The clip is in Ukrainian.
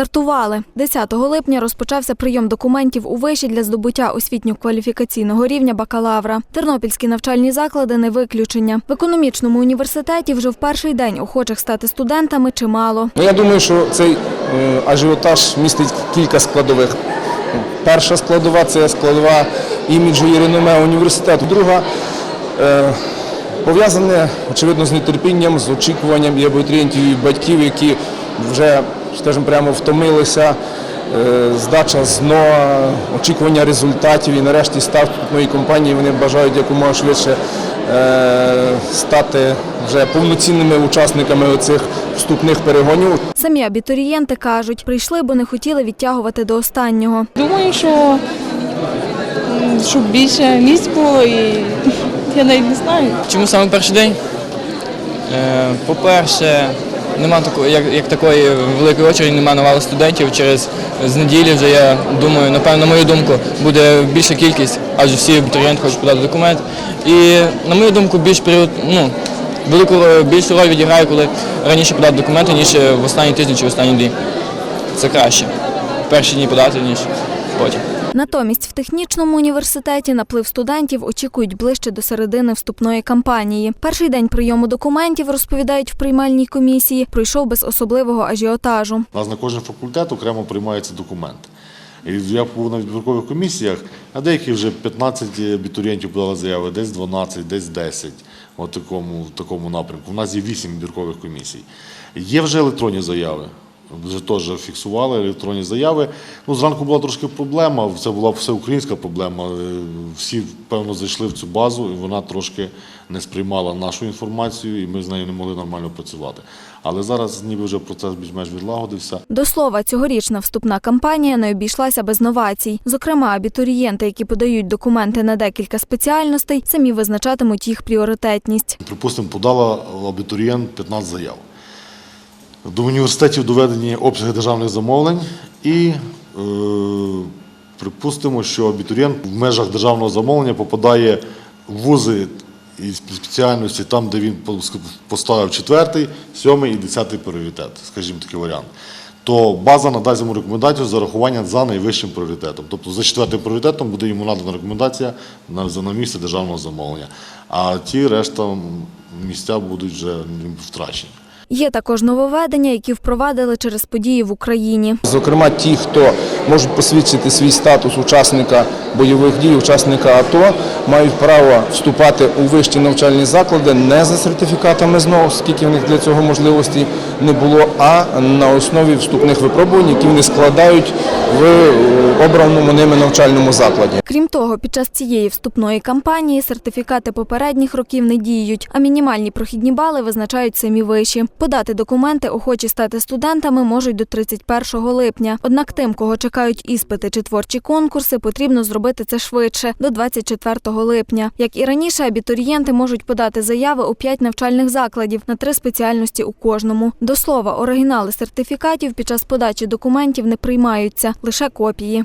стартували. 10 липня розпочався прийом документів у виші для здобуття освітньо-кваліфікаційного рівня бакалавра. Тернопільські навчальні заклади не виключення. В економічному університеті вже в перший день охочих стати студентами чимало. Ну, я думаю, що цей е, ажіотаж містить кілька складових. Перша складова це складова іміджу і реноме університету. Друга е, пов'язане, очевидно, з нетерпінням, з очікуванням і абітурієнтів і батьків, які вже, скажімо, прямо втомилися. е, Здача ЗНО, очікування результатів і нарешті старт вступної компанії. Вони бажають якомога швидше е, стати вже повноцінними учасниками оцих вступних перегонів. Самі абітурієнти кажуть, прийшли, бо не хотіли відтягувати до останнього. Думаю, що щоб більше місць було і я навіть не знаю. Чому саме перший день? Е, По-перше, нема такої, як, як такої великої очереди, немає навалу студентів. Через з неділі вже я думаю, напевно, на мою думку, буде більша кількість, адже всі абітурієнти хочуть подати документ. І на мою думку, більш період, ну, велику більшу роль відіграє, коли раніше подати документи, ніж в останні тижні чи в останні дні. Це краще. Перші дні подати, ніж потім. Натомість в технічному університеті наплив студентів очікують ближче до середини вступної кампанії. Перший день прийому документів, розповідають в приймальній комісії, пройшов без особливого ажіотажу. У нас на кожен факультет окремо приймаються документи. Я був на відбіркових комісіях, а деякі вже 15 абітурієнтів подали заяви, десь 12, десь 10 в такому, такому напрямку. У нас є 8 відбіркових комісій. Є вже електронні заяви. Вже теж фіксували електронні заяви. Ну, зранку була трошки проблема, це була всеукраїнська проблема. Е, Всі, певно, зайшли в цю базу, і вона трошки не сприймала нашу інформацію, і ми з нею не могли нормально працювати. Але зараз ніби вже процес більш-менш відлагодився. До слова, цьогорічна вступна кампанія не обійшлася без новацій. Зокрема, абітурієнти, які подають документи на декілька спеціальностей, самі визначатимуть їх пріоритетність. Припустимо, подала абітурієнт 15 заяв. До університетів доведені обсяги державних замовлень і е, припустимо, що абітурієнт в межах державного замовлення попадає в вузи і спеціальності там, де він поставив четвертий, сьомий і десятий пріоритет, скажімо такий варіант. То база надасть йому рекомендацію за рахування за найвищим пріоритетом. Тобто за четвертим пріоритетом буде йому надана рекомендація на, на місце державного замовлення. А ті решта місця будуть вже втрачені. Є також нововведення, які впровадили через події в Україні. Зокрема, ті, хто можуть посвідчити свій статус учасника бойових дій, учасника АТО, мають право вступати у вищі навчальні заклади не за сертифікатами ЗНО, оскільки в них для цього можливості не було, а на основі вступних випробувань, які вони складають в е, обраному ними навчальному закладі. Крім того, під час цієї вступної кампанії сертифікати попередніх років не діють, а мінімальні прохідні бали визначають самі виші. Подати документи охочі стати студентами можуть до 31 липня. Однак тим, кого чекають іспити чи творчі конкурси, потрібно зробити це швидше до 24 липня. Як і раніше, абітурієнти можуть подати заяви у 5 навчальних закладів на три спеціальності у кожному. До слова, оригінали сертифікатів під час подачі документів не приймаються, лише копії.